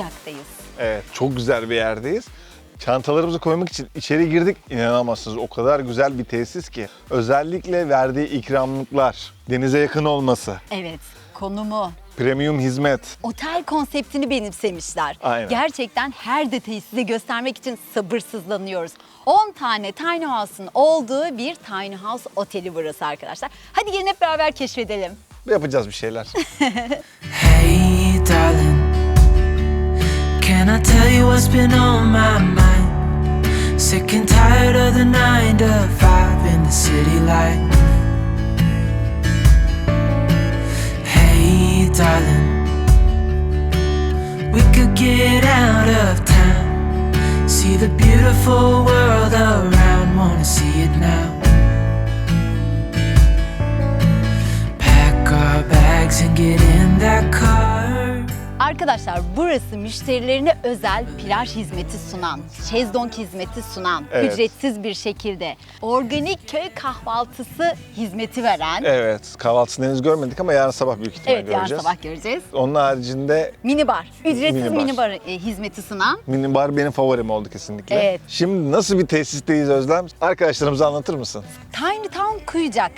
Kuyucak'tayız. Evet, çok güzel bir yerdeyiz. Çantalarımızı koymak için içeri girdik. İnanamazsınız o kadar güzel bir tesis ki. Özellikle verdiği ikramlıklar, denize yakın olması, Evet, konumu, premium hizmet. otel konseptini benimsemişler. Aynen. Gerçekten her detayı size göstermek için sabırsızlanıyoruz. 10 tane tiny house'un olduğu bir tiny house oteli burası arkadaşlar. Hadi gelin hep beraber keşfedelim. Yapacağız bir şeyler. Hey, darling, can I tell you what's been on my mind? Sick and tired of the nine to five in the city life. Hey, darling, we could get out of town, see the beautiful world around, wanna see it now. Pack our bags and get in that car. Arkadaşlar burası müşterilerine özel plaj hizmeti sunan, şezlong hizmeti sunan, Evet. ücretsiz bir şekilde organik köy kahvaltısı hizmeti veren. evet, kahvaltısını henüz görmedik ama yarın sabah büyük ihtimal Evet, yarın göreceğiz. sabah göreceğiz. Onun haricinde Minibar, ücretsiz Minibar. minibar, e, hizmeti sunan. minibar benim favorim oldu kesinlikle. Evet. Şimdi nasıl bir tesisteyiz Özlem? Arkadaşlarımıza anlatır mısın? Tiny Town Kuyucak.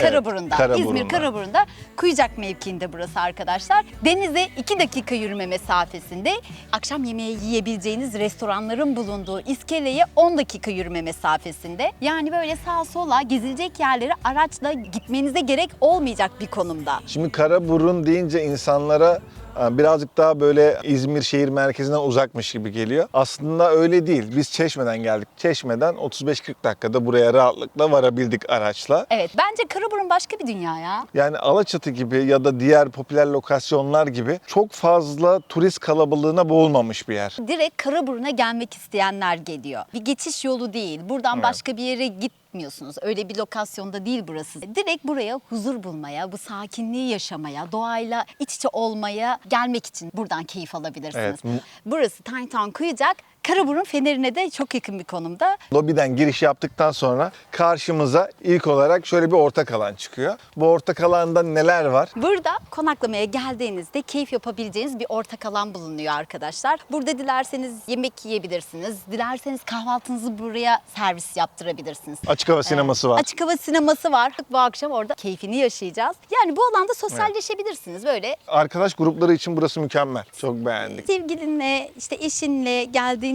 Karaburun'da, Karaburun'da. İzmir Karaburun'da Kuyucak mevkiinde burası arkadaşlar. Denize 2 dakika yürüme mesafesinde akşam yemeği yiyebileceğiniz restoranların bulunduğu iskeleye 10 dakika yürüme mesafesinde. Yani böyle sağa sola gezilecek yerlere araçla gitmenize gerek olmayacak bir konumda. Şimdi Karaburun deyince insanlara birazcık daha böyle İzmir şehir merkezinden uzakmış gibi geliyor. Aslında öyle değil. Biz Çeşme'den geldik. Çeşme'den 35-40 dakikada buraya rahatlıkla varabildik araçla. Evet bence Karaburun başka bir dünya ya. Yani Alaçatı gibi ya da diğer popüler lokasyonlar gibi çok fazla turist kalabalığına boğulmamış bir yer. Direkt Karaburun'a gelmek isteyenler geliyor. Bir geçiş yolu değil. Buradan Evet. başka bir yere gitmiyorsunuz. Öyle bir lokasyonda değil burası. Direkt buraya huzur bulmaya, bu sakinliği yaşamaya, doğayla iç içe olmaya gelmek için buradan keyif alabilirsiniz. Evet. Burası Tiny Town Kuyucak. Karaburun Feneri'ne de çok yakın bir konumda. Lobiden giriş yaptıktan sonra karşımıza ilk olarak şöyle bir ortak alan çıkıyor. Bu ortak alanda neler var? Burada konaklamaya geldiğinizde keyif yapabileceğiniz bir ortak alan bulunuyor arkadaşlar. Burada dilerseniz yemek yiyebilirsiniz. Dilerseniz kahvaltınızı buraya servis yaptırabilirsiniz. Açık hava sineması var. Açık hava sineması var. Bu akşam orada keyfini yaşayacağız. Yani bu alanda sosyalleşebilirsiniz. Böyle Arkadaş grupları için burası mükemmel. Çok beğendik. sevgilinle, işte eşinle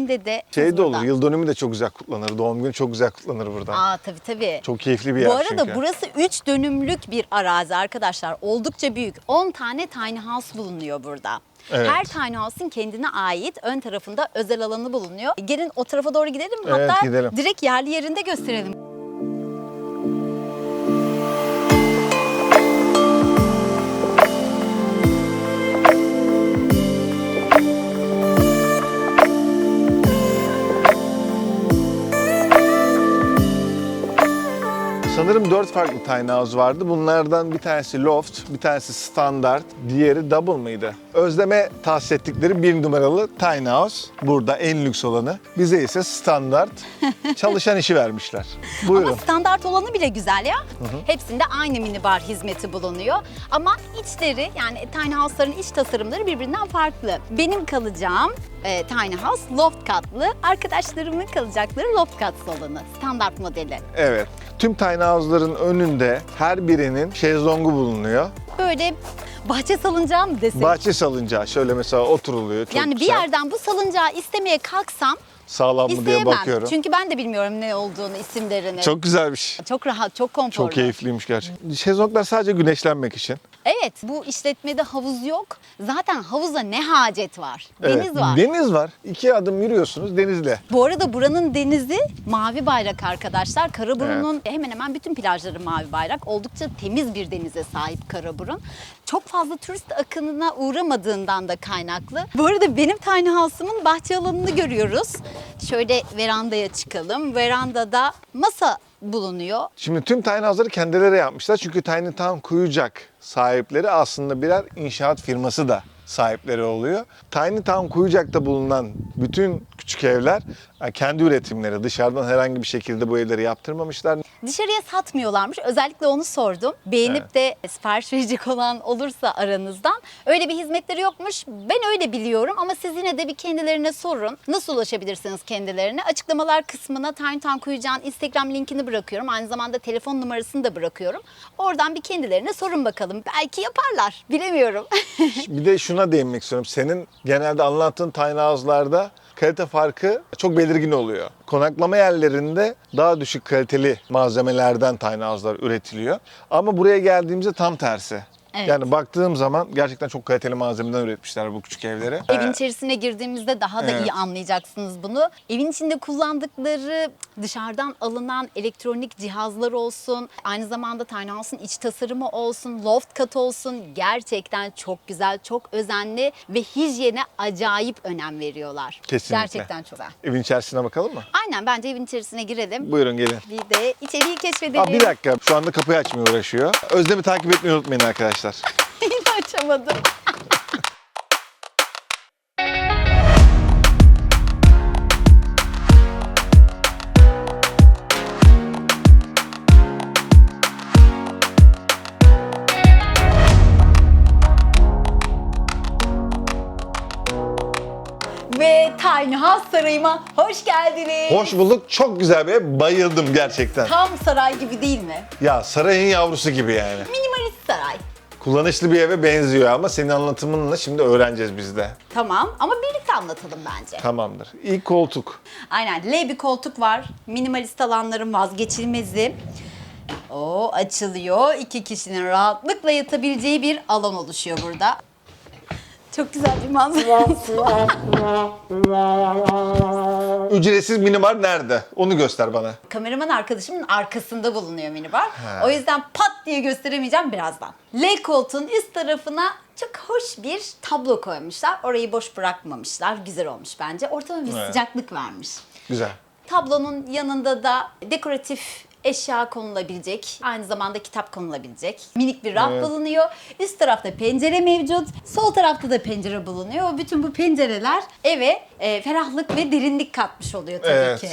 geldiğinde de Şey de olur, buradan- yıl dönümü de çok güzel kutlanır. Doğum günü çok güzel kutlanır burada. Aa tabii tabii. Çok keyifli bir yer Bu arada çünkü. burası 3 dönümlük bir arazi arkadaşlar. Oldukça büyük. 10 tane tiny house bulunuyor burada. Evet. Her tiny house'in kendine ait ön tarafında özel alanı bulunuyor. Gelin o tarafa doğru gidelim? Evet, Hatta gidelim. direkt yerli yerinde gösterelim. Sanırım dört farklı tiny house vardı. Bunlardan bir tanesi loft, bir tanesi standart, diğeri double mıydı? Özleme tahsis ettikleri bir numaralı tiny house. Burada en lüks olanı. Bize ise standart çalışan işi vermişler. Buyurun. Ama standart olanı bile güzel ya. Hepsinde aynı minibar hizmeti bulunuyor. Ama içleri yani tiny house'ların iç tasarımları birbirinden farklı. Benim kalacağım e, tiny house loft katlı. Arkadaşlarımın kalacakları loft kat salonu. Standart modeli. Evet. Tüm tiny house'ların önünde her birinin şezlongu bulunuyor. Böyle bahçe salıncağı mı desek? Bahçe salıncağı şöyle mesela oturuluyor. Çok yani bir güzel. yerden bu salıncağı istemeye kalksam Sağlam mı diye isteyemem. bakıyorum. Çünkü ben de bilmiyorum ne olduğunu, isimlerini. Çok güzelmiş. Çok rahat, çok konforlu. Çok keyifliymiş gerçekten. Şezlonglar sadece güneşlenmek için. Evet bu işletmede havuz yok. Zaten havuza ne hacet var? Deniz Evet, var. Deniz var. İki adım yürüyorsunuz denizle. Bu arada buranın denizi mavi bayrak arkadaşlar. Karaburun'un hemen hemen bütün plajları mavi bayrak. Oldukça temiz bir denize sahip Karaburun. Çok fazla turist akınına uğramadığından da kaynaklı. Bu arada benim tiny house'ımın bahçe alanını görüyoruz. Şöyle verandaya çıkalım. Verandada masa bulunuyor. Şimdi tüm tiny house'ları kendileri yapmışlar. Çünkü Tiny Town Kuyucak sahipleri aslında birer inşaat firması da sahipleri oluyor. Tiny Town Kuyucak'ta bulunan bütün küçük evler yani kendi üretimleri. Dışarıdan herhangi bir şekilde bu evleri yaptırmamışlar. Dışarıya satmıyorlarmış. Özellikle onu sordum. Beğenip de sipariş verecek olan olursa aranızdan. Öyle bir hizmetleri yokmuş. Ben öyle biliyorum ama siz yine de bir kendilerine sorun. Nasıl ulaşabilirsiniz kendilerine? Açıklamalar kısmına Tiny Town Kuyucak'ın Instagram linkini bırakıyorum. Aynı zamanda telefon numarasını da bırakıyorum. Oradan bir kendilerine sorun bakalım. Belki yaparlar. Bilemiyorum. Bir de şuna değinmek istiyorum. Senin genelde anlattığın tiny house'larda kalite farkı çok belirgin oluyor. Konaklama yerlerinde daha düşük kaliteli malzemelerden tiny house'lar üretiliyor. Ama buraya geldiğimizde tam tersi. Evet. Yani baktığım zaman gerçekten çok kaliteli malzemeden üretmişler bu küçük evleri. Evin içerisine girdiğimizde daha da Evet. iyi anlayacaksınız bunu. Evin içinde kullandıkları dışarıdan alınan elektronik cihazlar olsun, aynı zamanda Tiny House'un iç tasarımı olsun, loft kat olsun gerçekten çok güzel, çok özenli ve hijyene acayip önem veriyorlar. Kesinlikle. Gerçekten çok güzel. Evin içerisine bakalım mı? Aynen bence evin içerisine girelim. Buyurun gelin. Bir de içeriği keşfedelim. Aa, bir dakika şu anda kapıyı açmaya uğraşıyor. Özlem'i takip etmeyi unutmayın arkadaşlar. Yine açamadım. Ve Tiny House sarayıma hoş geldiniz. Hoş bulduk. Çok güzel bir ev. Bayıldım gerçekten. Tam saray gibi değil mi? Ya sarayın yavrusu gibi yani. Minimalist. Kullanışlı bir eve benziyor ama senin anlatımınla şimdi öğreneceğiz biz de. Tamam ama birlikte anlatalım bence. Tamamdır. İlk koltuk. Aynen L bir koltuk var. Minimalist alanların vazgeçilmezi. O açılıyor. İki kişinin rahatlıkla yatabileceği bir alan oluşuyor burada. Çok güzel bir manzara. Ücretsiz minibar nerede? Onu göster bana. Kameraman arkadaşımın arkasında bulunuyor minibar. O yüzden pat diye gösteremeyeceğim birazdan. L koltuğun üst tarafına çok hoş bir tablo koymuşlar. Orayı boş bırakmamışlar. Güzel olmuş bence. Ortama bir Evet. sıcaklık vermiş. Güzel. Tablonun yanında da dekoratif eşya konulabilecek, aynı zamanda kitap konulabilecek minik bir raf Evet. bulunuyor. Üst tarafta pencere mevcut, sol tarafta da pencere bulunuyor. Bütün bu pencereler eve e, ferahlık ve derinlik katmış oluyor tabii Evet. ki.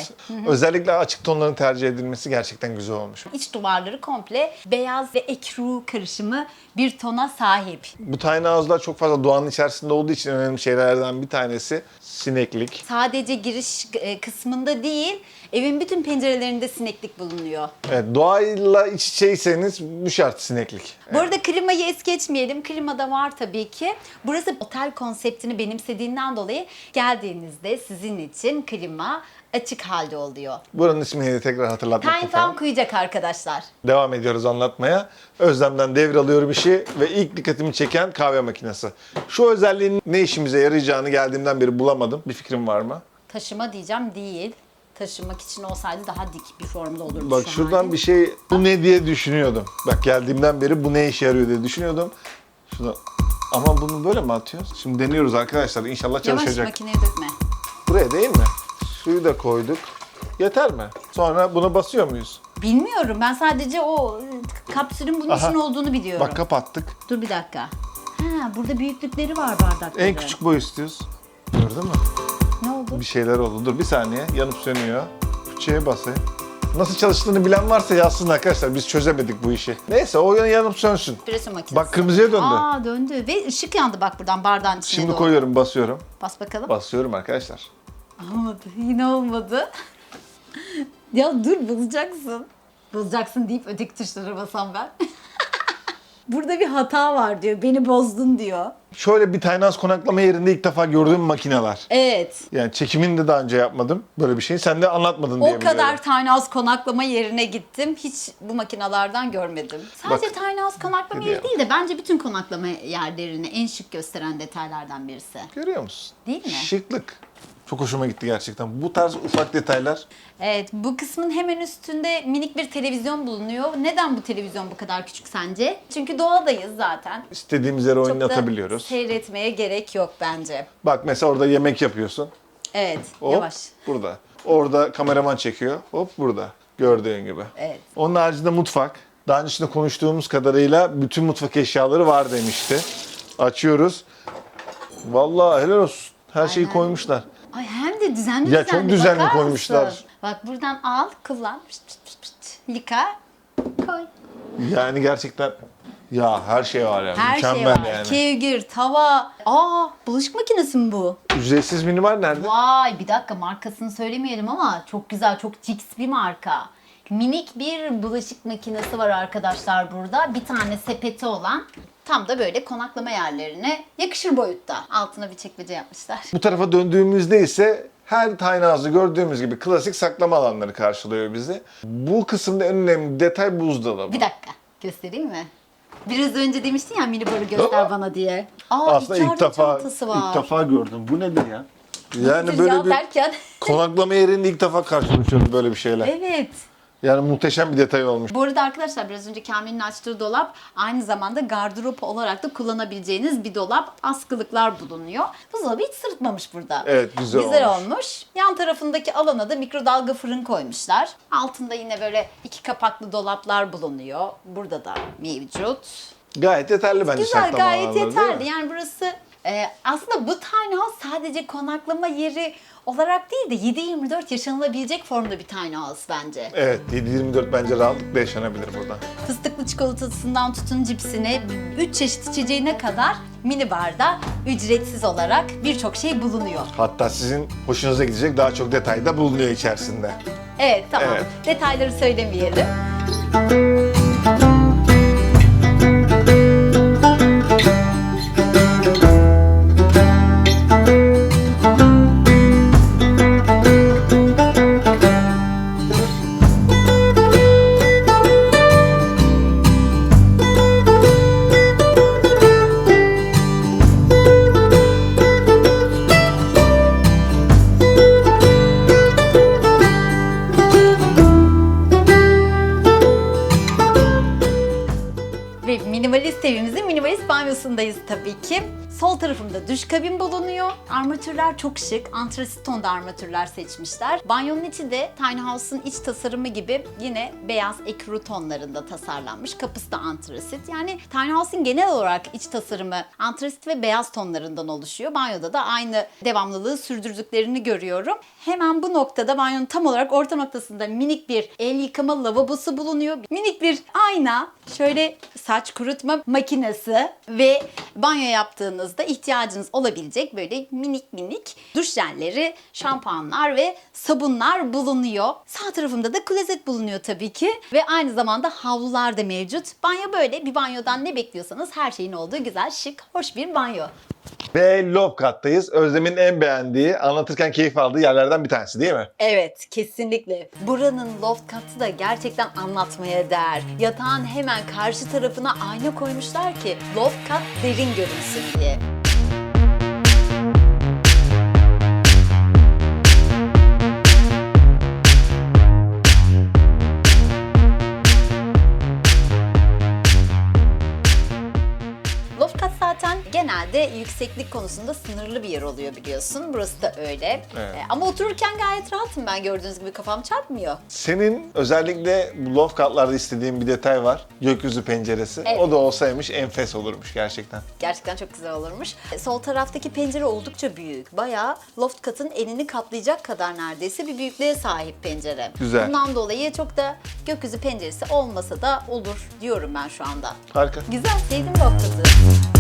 Özellikle açık tonların tercih edilmesi gerçekten güzel olmuş. İç duvarları komple beyaz ve ekru karışımı bir tona sahip. Bu tiny house'lar çok fazla doğanın içerisinde olduğu için önemli şeylerden bir tanesi sineklik. Sadece giriş e, kısmında değil, evin bütün pencerelerinde sineklik bulunuyor. Evet, doğayla iç içeyseniz bu şart sineklik. Bu arada klimayı es geçmeyelim. Klima da var tabii ki. Burası otel konseptini benimsediğinden dolayı geldiğinizde sizin için klima açık halde oluyor. Buranın ismini tekrar hatırlatmak Time. Farm kuyacak arkadaşlar. Devam ediyoruz anlatmaya. Özlem'den devralıyorum işi ve ilk dikkatimi çeken kahve makinesi. Şu özelliğin ne işimize yarayacağını geldiğimden beri bulamadım. Bir fikrim var mı? Taşıma diyeceğim değil. Taşımak için olsaydı daha dik bir formda olurdu Bak şu şuradan halde. bir şey bu ne diye düşünüyordum. Bak geldiğimden beri bu ne işe yarıyor diye düşünüyordum. Şuna ama bunu böyle mi atıyoruz? Şimdi deniyoruz arkadaşlar. İnşallah Yavaş çalışacak. makineye dökme. Buraya değil mi? Suyu da koyduk. Yeter mi? Sonra bunu basıyor muyuz? Bilmiyorum ben sadece o e, kapsülün bunun Aha. için olduğunu biliyorum. Bak kapattık. Dur bir dakika. Ha burada büyüklükleri var bardakları. En küçük boy istiyoruz. Gördün mü? Ne oldu? Bir şeyler oldu. Dur bir saniye. Yanıp sönüyor. Fıçıya basayım. Nasıl çalıştığını bilen varsa yazsın arkadaşlar. Biz çözemedik bu işi. Neyse o yan- yanıp sönsün. Espresso makinesi. Bak kırmızıya döndü. Aa döndü ve ışık yandı bak buradan bardağın içine Şimdi doğru. koyuyorum, basıyorum. Bas bakalım. Basıyorum arkadaşlar. Olmadı. Yine olmadı. ya dur bulacaksın. Bulacaksın deyip öteki tuşlara basam ben. Burada bir hata var diyor. Beni bozdun diyor. Şöyle bir house konaklama yerinde ilk defa gördüğüm makineler. Evet. Yani çekimini de daha önce yapmadım böyle bir şey. Sen de anlatmadın O diye kadar biliyorum. house konaklama yerine gittim. Hiç bu makinalardan görmedim. Sadece Bak. house konaklama yeri değil de bence bütün konaklama yerlerini en şık gösteren detaylardan birisi. Görüyor musun? Değil mi? Şıklık. Çok hoşuma gitti gerçekten. Bu tarz ufak detaylar Evet, bu kısmın hemen üstünde minik bir televizyon bulunuyor. Neden bu televizyon bu kadar küçük sence? Çünkü doğadayız zaten. istediğimiz yere Çok oynatabiliyoruz. da seyretmeye gerek yok bence. Bak mesela orada yemek yapıyorsun. Evet, Hop, yavaş. Burada. Orada kameraman çekiyor. Hop burada. Gördüğün gibi. Evet. Onun haricinde mutfak. Daha öncesinde konuştuğumuz kadarıyla bütün mutfak eşyaları var demişti. Açıyoruz. Vallahi helal olsun. Her şeyi Aynen. koymuşlar. Düzenli Ya çok düzenli bakar koymuşlar. mısın? Bak buradan al, kullan, pıt pıt pıt pıt, yıka, koy. Yani gerçekten ya her şey var ya. Her Mükemmel şey var. yani. Kevgir, tava. Aa, bulaşık makinesi mi bu? Ücretsiz minibar nerede? Vay bir dakika markasını söylemeyelim ama çok güzel, çok cix bir marka. Minik bir bulaşık makinesi var arkadaşlar burada. Bir tane sepeti olan. Tam da böyle konaklama yerlerine yakışır boyutta. Altına bir çekmece yapmışlar. Bu tarafa döndüğümüzde ise her house'da gördüğümüz gibi klasik saklama alanları karşılıyor bizi. Bu kısımda en önemli detay buzdolabı. Bir dakika göstereyim mi? Biraz önce demiştin ya mini barı göster Aa. bana diye. Aa, Aslında ilk defa çantası var. ilk defa gördüm. Bu nedir ya? Yani Nedir böyle ya bir derken. konaklama yerinde ilk defa karşılaşıyorum böyle bir şeyle. evet. Yani muhteşem bir detay olmuş. Bu arada arkadaşlar biraz önce Kamil'in açtığı dolap aynı zamanda gardırop olarak da kullanabileceğiniz bir dolap. Askılıklar bulunuyor. Buzdolabı hiç sırıtmamış burada. Evet, güzel olmuş. olmuş. Yan tarafındaki alana da mikrodalga fırın koymuşlar. Altında yine böyle iki kapaklı dolaplar bulunuyor. Burada da mevcut. Gayet yeterli bence Güzel saklama gayet alanları, değil mi? yeterli. Yani burası e, aslında bu tiny house sadece konaklama yeri olarak değil de 7-24 yaşanılabilecek formda bir tiny house bence. Evet 7-24 bence rahatlıkla yaşanabilir burada. Fıstıklı çikolatasından tutun cipsine, 3 çeşit içeceğine kadar mini barda ücretsiz olarak birçok şey bulunuyor. Hatta sizin hoşunuza gidecek daha çok detay da bulunuyor içerisinde. Evet tamam. Evet. Detayları söylemeyelim. Ve minimalist evimizin minimalist banyosundayız tabii ki. Sol tarafımda duş kabin bulunuyor. Armatürler çok şık. Antrasit tonda armatürler seçmişler. Banyonun içi de Tiny House'un iç tasarımı gibi yine beyaz ekru tonlarında tasarlanmış. Kapısı da antrasit. Yani Tiny House'un genel olarak iç tasarımı antrasit ve beyaz tonlarından oluşuyor. Banyoda da aynı devamlılığı sürdürdüklerini görüyorum. Hemen bu noktada banyonun tam olarak orta noktasında minik bir el yıkama lavabosu bulunuyor. Minik bir ayna, şöyle saç kurutma makinesi ve banyo yaptığınızda ihtiyacınız olabilecek böyle minik minik duş jelleri, şampuanlar ve sabunlar bulunuyor. Sağ tarafımda da klozet bulunuyor tabii ki ve aynı zamanda havlular da mevcut. Banyo böyle bir banyodan ne bekliyorsanız her şeyin olduğu güzel, şık, hoş bir banyo. Ve Lofkat'tayız. Özlem'in en beğendiği, anlatırken keyif aldığı yerlerden bir tanesi değil mi? Evet, kesinlikle. Buranın loft katı da gerçekten anlatmaya değer. Yatağın hemen karşı tarafına ayna koymuşlar ki kat derin görünsün diye. Yükseklik konusunda sınırlı bir yer oluyor biliyorsun. Burası da öyle. Evet. Ee, Ama otururken gayet rahatım ben gördüğünüz gibi kafam çarpmıyor. Senin özellikle bu Lofkat'larda istediğin bir detay var. Gökyüzü penceresi. Evet. O da olsaymış enfes olurmuş gerçekten. Gerçekten çok güzel olurmuş. E, Sol taraftaki pencere oldukça büyük. Bayağı loft katın elini kaplayacak kadar neredeyse bir büyüklüğe sahip pencere. Güzel. Bundan dolayı çok da gökyüzü penceresi olmasa da olur diyorum ben şu anda. Harika. Güzel, sevdim loft katı.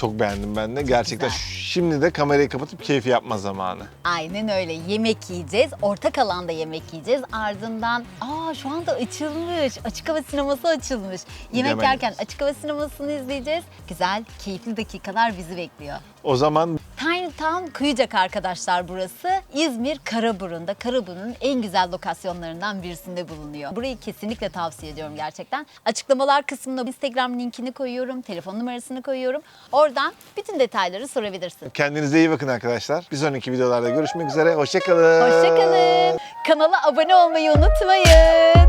Çok beğendim ben de. Gerçekten. Şimdi de kamerayı kapatıp keyfi yapma zamanı. Aynen öyle. Yemek yiyeceğiz. Ortak alanda yemek yiyeceğiz. Ardından aa şu anda açılmış. Açık hava sineması açılmış. Yemek Hemen yerken gideriz. açık hava sinemasını izleyeceğiz. Güzel, keyifli dakikalar bizi bekliyor. O zaman Tiny Town Kuyucak arkadaşlar burası. İzmir Karaburun'da. Karaburun'un en güzel lokasyonlarından birisinde bulunuyor. Burayı kesinlikle tavsiye ediyorum gerçekten. Açıklamalar kısmına Instagram linkini koyuyorum, telefon numarasını koyuyorum. Oradan bütün detayları sorabilirsin. kendinize iyi bakın arkadaşlar. Bir sonraki videolarda görüşmek üzere. Hoşçakalın. Hoşçakalın. Kanala abone olmayı unutmayın.